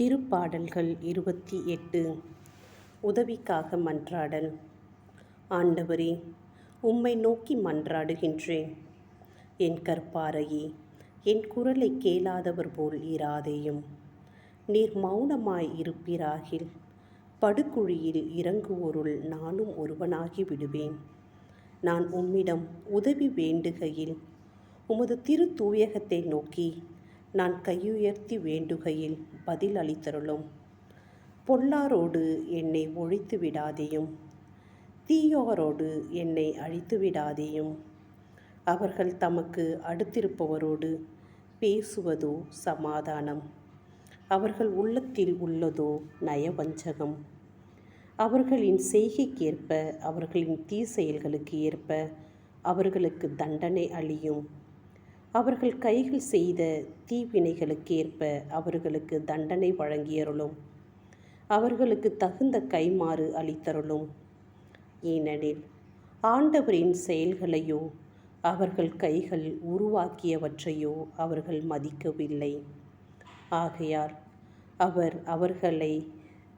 திருப்பாடல்கள் இருபத்தி எட்டு. உதவிக்காக மன்றாடல். ஆண்டவரே உம்மை நோக்கி மன்றாடுகின்றேன். என் கற்பாரையே என் குரலை கேளாதவர் போல் இராதேயும். நீர் மௌனமாய் இருப்பீராகில் படுகுழியில் இறங்குவோருள் நானும் ஒருவனாகி விடுவேன். நான் உம்மிடம் உதவி வேண்டுகையில் உமது திரு தூயகத்தை நோக்கி நான் கையுயர்த்தி வேண்டுகையில் பதில் அளித்தருளும் பொல்லாரோடு என்னை ஒழித்து விடாதேயும் தீயோரோடு என்னை அழித்து விடாதேயும் அவர்கள் தமக்கு அடுத்திருப்பவரோடு பேசுவதோ சமாதானம் அவர்கள் உள்ளத்தில் உள்ளதோ நயவஞ்சகம். அவர்களின் செய்கைக்கேற்ப அவர்களின் தீ செயல்களுக்கு ஏற்ப அவர்களுக்கு தண்டனை அளியும் அவர்கள் கைகள் செய்த தீவினைகளுக்கேற்ப அவர்களுக்கு தண்டனை வழங்கியருளும். அவர்களுக்கு தகுந்த கைமாறு அளித்தருளும். ஏனெனில் ஆண்டவரின் செயல்களையோ அவர்கள் கைகள் உருவாக்கியவற்றையோ அவர்கள் மதிக்கவில்லை. ஆகையால் அவர் அவர்களை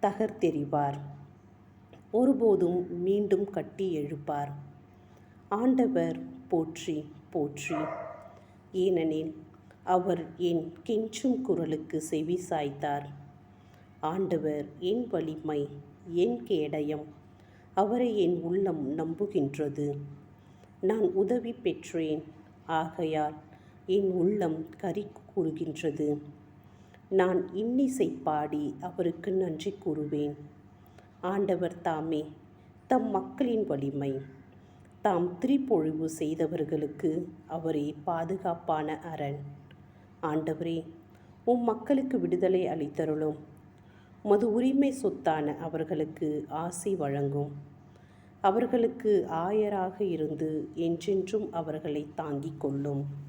தகர்த்தெறிவார். ஒருபோதும் மீண்டும் கட்டி எழுப்பார். ஆண்டவர் போற்றி போற்றி. ஏனெனில் அவர் என் கெஞ்சும் குரலுக்கு செவி சாய்த்தார். ஆண்டவர் என் வலிமை என் கேடயம் அவரை என் உள்ளம் நம்புகின்றது. நான் உதவி பெற்றேன் ஆகையால் என் உள்ளம் கறி கூறுகின்றது. நான் இன்னிசை பாடி அவருக்கு நன்றி கூறுவேன். ஆண்டவர் தாமே தம் மக்களின் வலிமை தாம் திரிப்பொழிவு செய்தவர்களுக்கு அவரே பாதுகாப்பான அரண். ஆண்டவரே உம் மக்களுக்கு விடுதலை அளித்தருளும். மது உரிமை சொத்தான அவர்களுக்கு ஆசி வழங்கும். அவர்களுக்கு ஆயராக இருந்து என்றென்றும் அவர்களை தாங்கிக் கொள்ளும்.